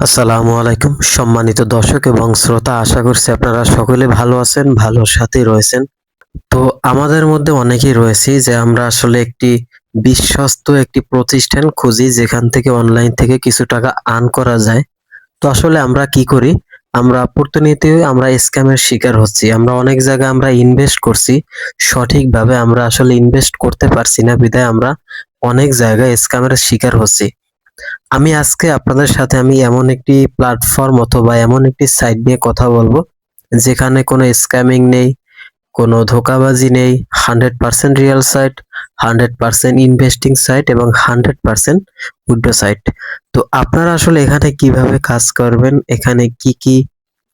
আসসালামু আলাইকুম। সম্মানিত দর্শক এবং শ্রোতা, আশা করছি আপনারা সকলে ভালো আছেন ভালোর সাথে রয়েছেন। তো আমাদের মধ্যে অনেকেই রয়েছি যে আমরা আসলে একটি বিশ্বস্ত একটি প্রতিষ্ঠান খুঁজি, যেখান থেকে অনলাইন থেকে কিছু টাকা আর্ন করা যায়। তো আসলে আমরা কি করি? আমরা প্রতিনিয়তই আমরা স্ক্যামের শিকার হচ্ছি। আমরা অনেক জায়গায় আমরা ইনভেস্ট করছি। সঠিকভাবে আমরা আসলে ইনভেস্ট করতে পারছি না। বিধায় আমরা অনেক জায়গায় স্ক্যামের শিকার হচ্ছি। আমি আজকে আপনাদের সাথে আমি এমন একটি প্ল্যাটফর্ম অথবা এমন একটি সাইট নিয়ে কথা বলব, যেখানে কোনো স্ক্যামিং নেই, কোনো ধোকাবাজি নেই hundred percent real site hundred percent investing site এবং হান্ড্রেড পার্সেন্ট উইড্রো সাইট তো আপনারা আসলে এখানে কীভাবে কাজ করবেন, এখানে কি কি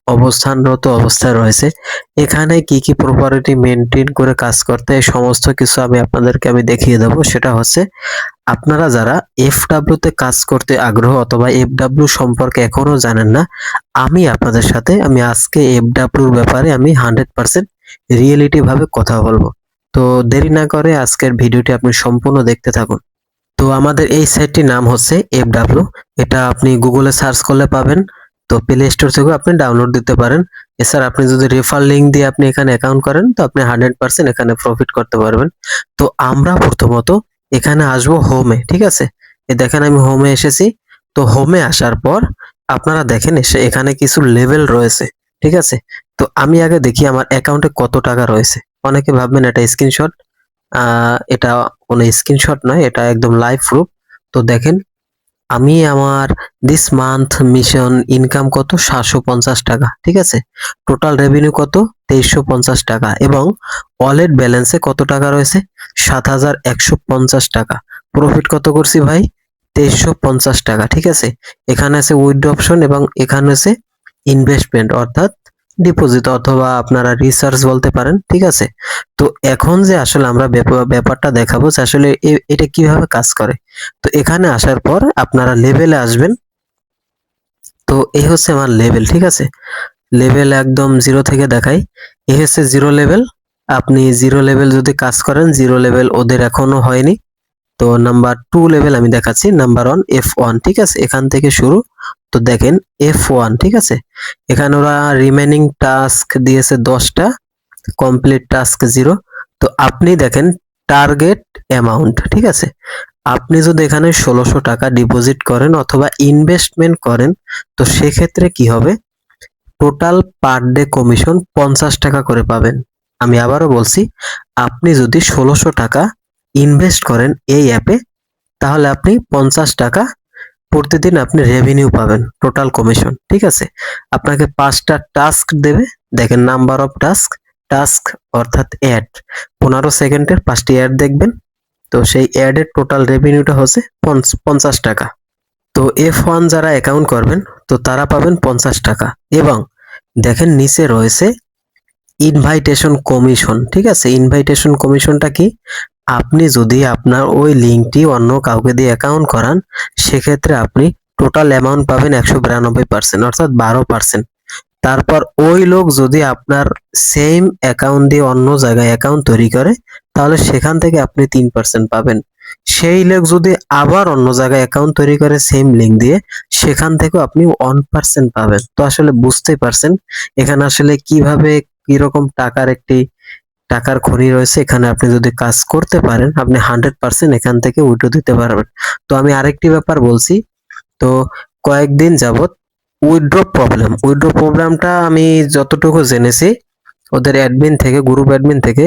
অবস্থানরত অবস্থায় রয়েছে। এখানে কি কি প্রপার্টি মেনটেন করে কাজ করতে এই সমস্ত কিছু আমি আপনাদেরকে আমি দেখিয়ে দেবো। সেটা হচ্ছে, আপনারা যারা এফ তে কাজ করতে আগ্রহ অথবা এফ ডাব্লিউ সম্পর্কে এখনও জানেন না, আমি আপনাদের সাথে, আমি আজকে এফ ডাব্লিউর ব্যাপারে আমি হান্ড্রেড পার্সেন্ট রিয়েলিটি ভাবে কথা বলব। তো দেরি না করে আজকের ভিডিওটি আপনি সম্পূর্ণ দেখতে থাকুন। তো আমাদের এই সাইটটির নাম হচ্ছে এফ ডাব্লিউ এটা আপনি গুগলে সার্চ করলে পাবেন। তো প্লে স্টোর থেকেও আপনি ডাউনলোড দিতে পারেন। এছাড়া আপনি যদি রেফার লিঙ্ক দিয়ে আপনি এখানে অ্যাকাউন্ট করেন, তো আপনি হান্ড্রেড পার্সেন্ট এখানে প্রফিট করতে পারবেন। তো আমরা প্রথমত এখানে আসব হোমে ঠিক আছে? এ দেখেন আমি হোমে এসেছি। তো হোমে আসার পর আপনারা দেখেন এসে এখানে কিছু লেভেল রয়েছে, ঠিক আছে? তো আমি আগে দেখি আমার অ্যাকাউন্টে কত টাকা রয়েছে। অনেকে ভাববেন এটা স্ক্রিনশট এটা কোনো স্ক্রিনশট নয়, এটা একদম লাইভ প্রুফ তো দেখেন আমি আমার দিস মান্থ মিশন ইনকাম কত? সাতশো পঞ্চাশ টাকা, ঠিক আছে? টোটাল রেভিনিউ কত? তেইশশো পঞ্চাশ টাকা এবং ওয়ালেট ব্যালেন্সে কত টাকা রয়েছে? সাত হাজার একশো পঞ্চাশ টাকা। প্রফিট কত করছি ভাই? তেইশশো পঞ্চাশ টাকা, ঠিক আছে? এখানে আছে উইথড্র অপশন এবং এখানে আছে ইনভেস্টমেন্ট অর্থাৎ ডিপোজিট অথবা আপনারা রিসার্চ বলতে পারেন, ঠিক আছে? তো এখন যে আসলে আমরা ব্যাপারটা দেখাবো যে আসলে এটা কীভাবে কাজ করে। তো এখানে আসার পর আপনারা লেভেলে আসবেন। তো এই হচ্ছে আমার লেভেল ঠিক আছে? লেভেল একদম জিরো থেকে দেখাই। এ হচ্ছে জিরো লেভেল আপনি জিরো লেভেল যদি কাজ করেন জিরো লেভেল ওদের এখনও হয়নি। তো নাম্বার টু লেভেল আমি দেখাচ্ছি নাম্বার ওয়ান এফ ওয়ান ঠিক আছে? এখান থেকে শুরু। তো দেখেন এফ ওয়ান ঠিক আছে? এখানে ওরা রিমেনিং টাস্ক দিয়েছে দশটা কমপ্লিট টাস্ক জিরো তো আপনি দেখেন টার্গেট অ্যামাউন্ট ঠিক আছে? আপনি যদি এখানে ষোলোশো টাকা ডিপোজিট করেন অথবা ইনভেস্টমেন্ট করেন, তো সেক্ষেত্রে কি হবে? টোটাল পার ডে কমিশন পঞ্চাশ টাকা করে পাবেন। আমি আবারও বলছি, আপনি যদি ষোলোশো টাকা ইনভেস্ট করেন এই অ্যাপে তাহলে আপনি পঞ্চাশ টাকা প্রতিদিন আপনি রেভিনিউ পাবেন টোটাল কমিশন ঠিক আছে? আপনাকে পাঁচটা টাস্ক দেবে, দেখেন নাম্বার অফ টাস্ক টাস্ক অর্থাৎ অ্যাড পনেরো সেকেন্ডের পাঁচটি অ্যাড দেখবেন, তো সেই অ্যাডের টোটাল রেভিনিউটা হচ্ছে পঞ্চাশ টাকা। তো এফ ওয়ান যারা অ্যাকাউন্ট করবেন, তো তারা পাবেন পঞ্চাশ টাকা। এবং দেখেন নিচে রয়েছে ইনভাইটেশন কমিশন ঠিক আছে? ইনভাইটেশন কমিশনটা কি? আপনি যদি আপনার ওই লিঙ্কটি অন্য কাউকে দিয়ে অ্যাকাউন্ট করান, সেক্ষেত্রে আপনি টোটাল অ্যামাউন্ট পাবেন একশো বিরানব্বই পার্সেন্ট অর্থাৎ বারো পার্সেন্ট তারপর ওই লোক যদি আপনার সেম অ্যাকাউন্ট দিয়ে অন্য জায়গায় অ্যাকাউন্ট তৈরি করে, তাহলে সেখান থেকে আপনি তিন পার্সেন্ট পাবেন। সেই লোক যদি আবার অন্য জায়গায় অ্যাকাউন্ট তৈরি করে সেম লিঙ্ক দিয়ে, সেখান থেকেও আপনি ওয়ান পার্সেন্ট পাবেন। তো আসলে বুঝতেই পারছেন, এখানে আসলে কীভাবে কীরকম টাকার একটি টাকার খনি রয়েছে, এখানে আপনি যদি কাজ করতে পারেন, আপনি হান্ড্রেড পার্সেন্ট এখান থেকে উইড্রো দিতে পারবেন। তো আমি আরেকটি ব্যাপার বলছি, তো কয়েকদিন যাবৎ উইড্রো প্রবলেম উইড্রো প্রবলেমটা আমি যতটুকু জেনেছি, ওদের অ্যাডমিন থেকে গ্রুপ অ্যাডমিন থেকে,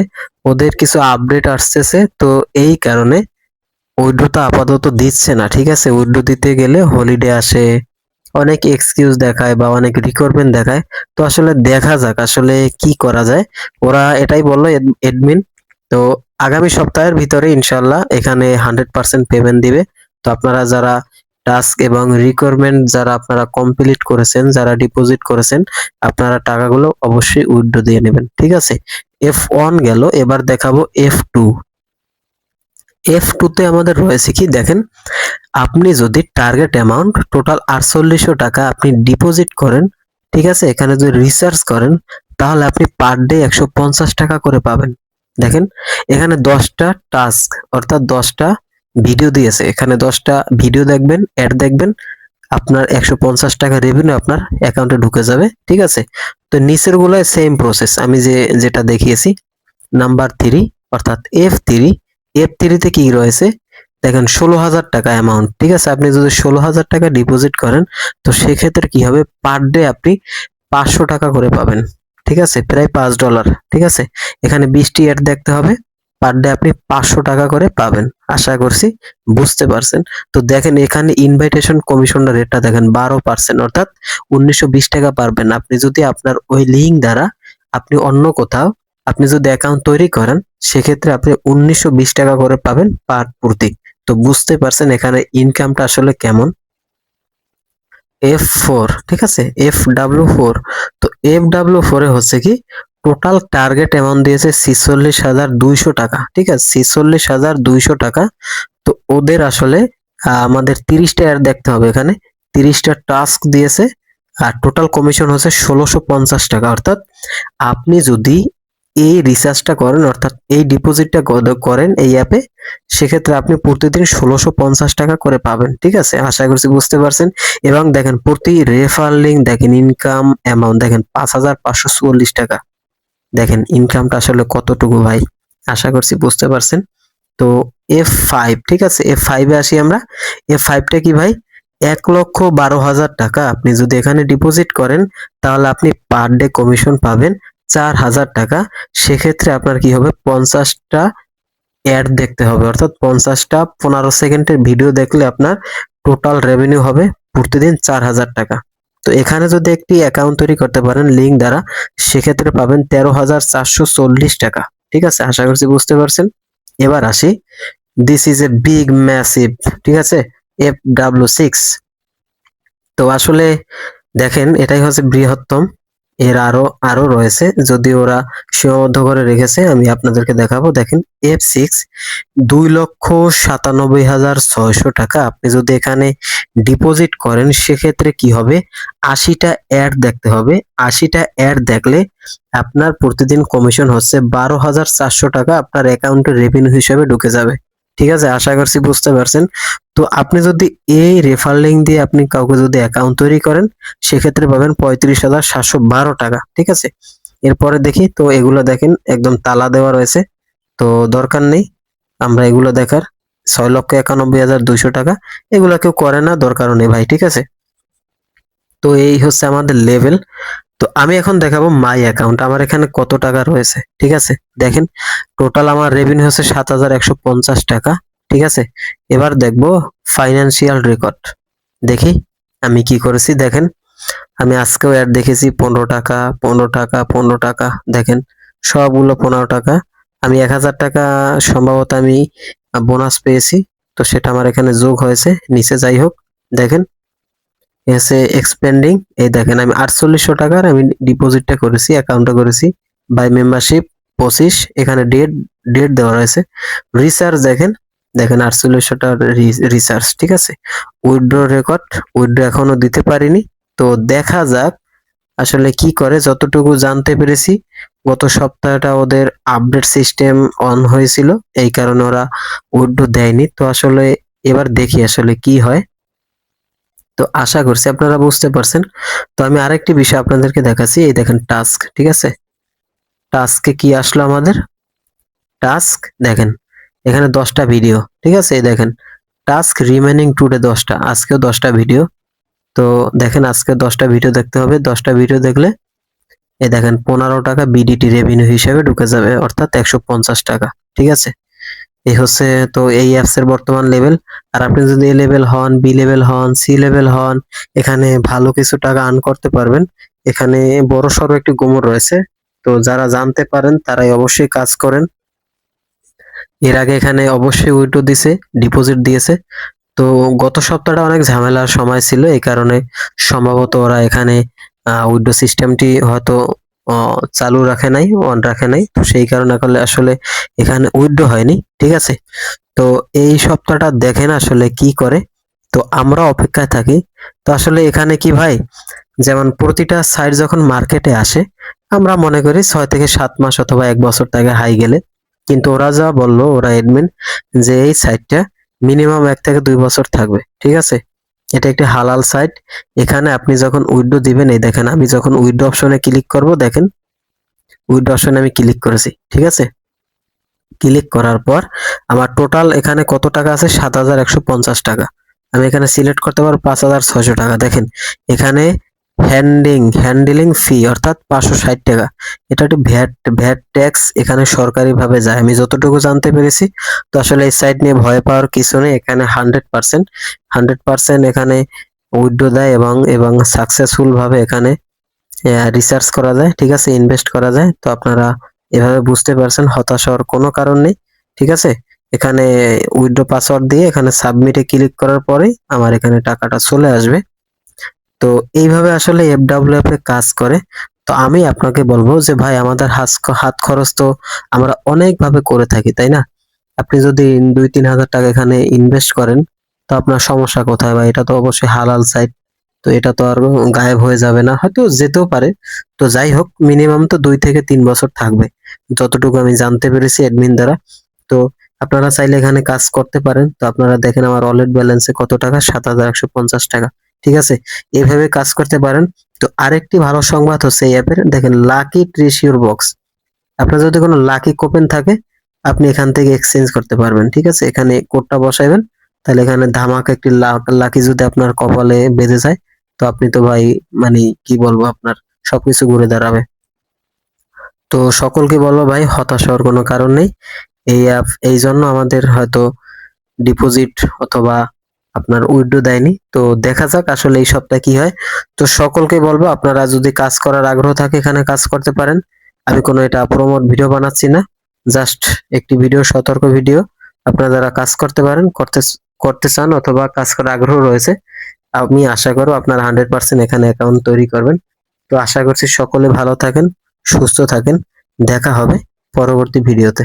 ওদের কিছু আপডেট আসতেছে, তো এই কারণে উইড্রো তো আপাতত দিচ্ছে না, ঠিক আছে? উইড্রো দিতে গেলে হলিডে আসে অনেক এক্সকিউজ দেখায় বা অনেক রিকোয়ারমেন্ট দেখায়। তো আসলে দেখা যাক, আসলে কি করা যায়। ওরা এটাই বলল এডমিন তো আগামী সপ্তাহের ভিতরে ইনশাল্লাহ এখানে হান্ড্রেড পার্সেন্ট পেমেন্ট দিবে। তো আপনারা যারা টাস্ক এবং রিকোয়ারমেন্ট যারা আপনারা কমপ্লিট করেছেন, যারা ডিপোজিট করেছেন, আপনারা টাকাগুলো অবশ্যই উইথড্র দিয়ে নেবেন, ঠিক আছে? এফ ওয়ান গেল, এবার দেখাবো এফ টু এফ টুতে আমাদের রয়েছে কি? দেখেন আপনি যদি টার্গেট অ্যামাউন্ট টোটাল আটচল্লিশশো টাকা আপনি ডিপোজিট করেন, ঠিক আছে? এখানে যদি রিসার্চ করেন, তাহলে আপনি পার ডে একশো পঞ্চাশ টাকা করে পাবেন। দেখেন, এখানে দশটা টাস্ক অর্থাৎ দশটা ভিডিও দিয়েছে। এখানে দশটা ভিডিও দেখবেন অ্যাড দেখবেন, আপনার একশো পঞ্চাশ টাকা রেভিনিউ আপনার অ্যাকাউন্টে ঢুকে যাবে, ঠিক আছে? তো নিচের গুলোয় সেম প্রসেস আমি যে, যেটা দেখিয়েছি নাম্বার থ্রি অর্থাৎ এফ থ্রি এফ থ্রিতে কি রয়েছে? দেখেন ষোলো হাজার টাকা অ্যামাউন্ট ঠিক আছে? আপনি যদি ষোলো হাজার টাকা ডিপোজিট করেন, তো সেক্ষেত্রে কি হবে? পার ডে আপনি পাঁচশো টাকা করে পাবেন, ঠিক আছে? প্রায় পাঁচ ডলার ঠিক আছে? এখানে বিশটি অ্যাড দেখতে হবে পার ডে আপনি পাঁচশো টাকা করে পাবেন, আশা করছি বুঝতে পারছেন। তো দেখেন এখানে ইনভাইটেশন কমিশনের রেটটা দেখেন বারো পার্সেন্ট অর্থাৎ উনিশশো বিশ টাকা পারবেন। আপনি যদি আপনার ওই লিঙ্ক দ্বারা আপনি অন্য কোথাও, আপনি যদি অ্যাকাউন্ট তৈরি করেন, সেক্ষেত্রে আপনি উনিশশো বিশ টাকা করে পাবেন পার প্রতি তো বুঝতে পারছেন এখানে ইনকামটা আসলে কেমন? এফ ফোর ঠিক আছে? এফ ডাব্লিউ ফোর তো এফ ডাব্লিউ ফোরে হচ্ছে কি টোটাল টার্গেট অ্যামাউন্ট দিয়েছে ছিচল্লিশ হাজার দুইশো টাকা, ঠিক আছে? ছিচল্লিশ হাজার দুইশো টাকা, তো ওদের আসলে আমাদের তিরিশটা অ্যাড দেখতে হবে এখানে। তিরিশটা টাস্ক দিয়েছে, আর টোটাল কমিশন হচ্ছে ষোলোশো পঞ্চাশ টাকা, অর্থাৎ আপনি যদি এই রিসার্চটা করেন, অর্থাৎ এই ডিপোজিটটা করেন এই অ্যাপে সেক্ষেত্রে আপনি প্রতিদিন ষোলোশো পঞ্চাশ টাকা করে পাবেন, ঠিক আছে? আশা করছি বুঝতে পারছেন। এবং দেখেন, প্রতি রেফার লিঙ্ক দেখেন ইনকাম অ্যামাউন্ট দেখেন, পাঁচ হাজার পাঁচশো চুয়াল্লিশ টাকা। দেখেন ইনকামটা আসলে কতটুকু ভাই? আশা করছি বুঝতে পারছেন। তো এফ ফাইভ ঠিক আছে? এফ ফাইভে আসি আমরা। এফ ফাইভটা কি ভাই? এক লক্ষ বারো হাজার টাকা আপনি যদি এখানে ডিপোজিট করেন, তাহলে আপনি পার ডে কমিশন পাবেন চার হাজার টাকা, সেক্ষেত্রে আপনার কি হবে? পঞ্চাশটা অ্যাড দেখতে হবে। অর্থাৎ পঞ্চাশটা পনেরো সেকেন্ডের ভিডিও দেখলে আপনার টোটাল রেভিনিউ হবে প্রতিদিন চার হাজার টাকা। তো এখানে যদি একটি অ্যাকাউন্ট তৈরি করতে পারেন লিঙ্ক দ্বারা, সেক্ষেত্রে পাবেন তেরো হাজার চারশো চল্লিশ টাকা। ঠিক আছে? আশা করছি বুঝতে পারছেন? এবার আসি। This is a big massive ঠিক আছে? এফ ডাব্লিউ সিক্স তো আসলে দেখেন, এটাই হচ্ছে বৃহত্তম। এর আরও আরও রয়েছে। যদি ওরা সীমাবদ্ধ করে রেখেছে, আমি আপনাদেরকে দেখাবো। দেখেন এফ সিক্স দুই লক্ষ সাতানব্বই হাজার ছয়শো টাকা। আপনি যদি এখানে ডিপোজিট করেন, সেক্ষেত্রে কি হবে? আশিটা অ্যাড দেখতে হবে। আশিটা অ্যাড দেখলে আপনার প্রতিদিন কমিশন হচ্ছে বারো হাজার চারশো টাকা। আপনার অ্যাকাউন্টে রেভিনিউ হিসেবে ঢুকে যাবে। ঠিক আছে? আশা করছি বুঝতে পারছেন। তো আপনি যদি এই রেফার লিঙ্ক দিয়ে আপনি কাউকে যদি অ্যাকাউন্ট তৈরি করেন, সেক্ষেত্রে পাবেন পঁয়ত্রিশ হাজার সাতশো বারো টাকা, ঠিক আছে? এরপরে দেখি, তো এগুলো দেখেন, একদম তালা দেওয়া রয়েছে। তো দরকার নেই, আমরা এগুলো দেখার। ছয় লক্ষ একানব্বই হাজার দুইশো টাকা, এগুলো কেউ করে না, দরকারও নেই ভাই, ঠিক আছে? তো এই হচ্ছে আমাদের লেভেল তো আমি এখন দেখাবো মাই অ্যাকাউন্ট আমার এখানে কত টাকা রয়েছে, ঠিক আছে? দেখেন টোটাল আমার রেভিনিউ হচ্ছে সাত হাজার একশো পঞ্চাশ টাকা। ঠিক আছে? এবার দেখব ফাইন্যান্সিয়াল রেকর্ড দেখি আমি কি করেছি, দেখেন। আমি আজকেও অ্যাড দেখেছি পনেরো টাকা পনেরো টাকা পনেরো টাকা, দেখেন। সবগুলো পনেরো টাকা। আমি এক হাজার টাকা সম্ভবত আমি বোনাস পেয়েছি, তো সেটা আমার এখানে যোগ হয়েছে, নিচে যাই হোক, দেখেন। এসে এক্সপেন্ডিং এই দেখেন আমি আটচল্লিশশো টাকার আমি ডিপোজিটটা করেছি অ্যাকাউন্টে করেছি বাই মেম্বারশিপ পঁচিশ, এখানে ডেট ডেট দেওয়া রয়েছে। রিচার্জ দেখেন দেখেন আটচল্লিশশো টাকার রিসার্চ ঠিক আছে? উইথড্র রেকর্ড উইথড্র এখনও দিতে পারিনি। তো দেখা যাক আসলে কি করে। যতটুকু জানতে পেরেছি, গত সপ্তাহটা ওদের আপডেট সিস্টেম অন হয়েছিল, এই কারণে ওরা উইথড্র দেয়নি। তো আসলে এবার দেখি আসলে কি হয়। তো আশা করছি আপনারা বুঝতে পারছেন। তো আমি আরেকটি বিষয় আপনাদেরকে দেখাচ্ছি, এই দেখেন টাস্ক ঠিক আছে? টাস্কে কি আসলো আমাদের? টাস্ক দেখেন এখানে দশটা ভিডিও ঠিক আছে? এই দেখেন টাস্ক রিমেনিং টুডে দশটা, আজকেও দশটা ভিডিও তো দেখেন, আজকে দশটা ভিডিও দেখতে হবে। দশটা ভিডিও দেখলে, এই দেখেন, পনেরো টাকা বিডিটি রেভিনিউ হিসেবে ঢুকে যাবে, অর্থাৎ একশো পঞ্চাশ টাকা, ঠিক আছে? এই হচ্ছে, তো এই অ্যাপস এর বর্তমান লেভেল আর আপনি যদি এ লেভেল হন বি লেভেল হন সি লেভেল হন, এখানে ভালো কিছু টাকা আর্ন করতে পারবেন। এখানে বড় সড়ো একটি গোমর রয়েছে। তো যারা জানতে পারেন, তারাই অবশ্যই কাজ করেন। এর আগে এখানে অবশ্যই উইড্রো দিছে ডিপোজিট দিয়েছে। তো গত সপ্তাহটা অনেক ঝামেলার সময় ছিল, এই কারণে সম্ভবত ওরা এখানে উইড্রো সিস্টেমটি হয়তো চালু রাখে নাই অন রাখে নাই। তো সেই কারণে আসলে- এখানে উইথড্র হয়নি, ঠিক আছে? তো এই সপ্তাহটা দেখেন আসলে কি করে। তো আমরা অপেক্ষায় থাকি। তো আসলে এখানে কি ভাই? যেমন প্রতিটা সাইট যখন মার্কেটে আসে, আমরা মনে করি ছয় থেকে সাত মাস অথবা এক বছর থেকে হাই গেলে কিন্তু ওরা যা বলল, ওরা এডমিন যে এই সাইটটা মিনিমাম এক থেকে দুই বছর থাকবে, ঠিক আছে? এটা একটি হালাল সাইট এখানে আপনি যখন উইডো দিবেন, এই দেখেন, আমি যখন উইডো অপশনে ক্লিক করব, দেখেন, উইড্রো অপশনে আমি ক্লিক করেছি, ঠিক আছে? ক্লিক করার পর আমার টোটাল এখানে কত টাকা আছে? সাত হাজার একশো পঞ্চাশ টাকা। আমি এখানে সিলেক্ট করতে পারব পাঁচ হাজার ছয়শো টাকা। দেখেন, এখানে হ্যান্ডিং, হ্যান্ডেলিং ফি অর্থাৎ পাঁচশো ষাট টাকা। এটা একটি ভ্যাট ভ্যাট ট্যাক্স এখানে সরকারিভাবে যায়। আমি যতটুকু জানতে পেরেছি, তো আসলে এই সাইট নিয়ে ভয় পাওয়ার কিছু নেই। এখানে হান্ড্রেড পার্সেন্ট হান্ড্রেড পার্সেন্ট এখানে উইড্রো দেয় এবং এবং সাকসেসফুল ভাবে এখানে রিসার্চ করা যায়, ঠিক আছে? ইনভেস্ট করা যায়। তো আপনারা এভাবে বুঝতে পারছেন, হতাশ হওয়ার কোনো কারণ নেই, ঠিক আছে? এখানে উইথড্র পাসওয়ার্ড দিয়ে এখানে সাবমিটে ক্লিক করার পরে আমার এখানে টাকাটা চলে আসবে। তো এইভাবে আসলে এফডাব্লিউএফ এ কাজ করে। তো আমি আপনাকে বলব যে, ভাই, আমাদের হাত খরচ তো আমরা অনেকভাবে করে থাকি, তাই না? আপনি যদি দুই, তিন হাজার টাকা এখানে ইনভেস্ট করেন, তো আপনার সমস্যা কোথায়? ভাই, এটা তো অবশ্যই হালাল সাইট তো এটা তো আর গায়েব হয়ে যাবে না। হয়তো যেতেও পারে। তো যাই হোক মিনিমাম তো দুই থেকে তিন বছর থাকবে। যতটুকু আমি জানতে পেরেছি অ্যাডমিন দ্বারা। তো আপনারা চাইলে এখানে কাজ করতে পারেন। তো আপনারা দেখেন আমার ওয়ালেট ব্যালেন্সে কত টাকা? সাত হাজার একশো পঞ্চাশ টাকা। ঠিক আছে? এভাবে কাজ করতে পারেন। তো আরেকটি ভালো সংবাদ হচ্ছে এই অ্যাপের। দেখেন লাকি ট্রেশিওর বক্স আপনার যদি কোনো লাকি কোপেন থাকে, আপনি এখান থেকে এক্সচেঞ্জ করতে পারবেন, ঠিক আছে? এখানে কোডটা বসাইবেন। তাহলে এখানে ধামাকা একটি লাকি যদি আপনার কপালে বেঁধে যায়, তো আপনি তো ভাই মানে কি বলব আপনার, সবকিছু ঘুরে দাঁড়াবে। তো সকলকে বলব ভাই, হতাশ হওয়ার কোনো কারণ নেই। এই অ্যাপ এই জন্য আমাদের হয়তো ডিপোজিট অথবা আপনার উইড্রো দেয়নি। তো দেখা যাক আসলে এই সপ্তাহে কি হয়। তো সকলকে বলব, আপনারা যদি কাজ করার আগ্রহ থাকে এখানে কাজ করতে পারেন। আমি কোনো এটা প্রমোট ভিডিও বানাচ্ছি না। জাস্ট একটি ভিডিও সতর্ক ভিডিও আপনারা যারা কাজ করতে পারেন, করতে করতে চান অথবা কাজ করার আগ্রহ রয়েছে, আমি আশা করব আপনারা হান্ড্রেড পার্সেন্ট এখানে অ্যাকাউন্ট তৈরি করবেন। তো আশা করছি সকলে ভালো থাকেন, সুস্থ থাকেন। দেখা হবে পরবর্তী ভিডিওতে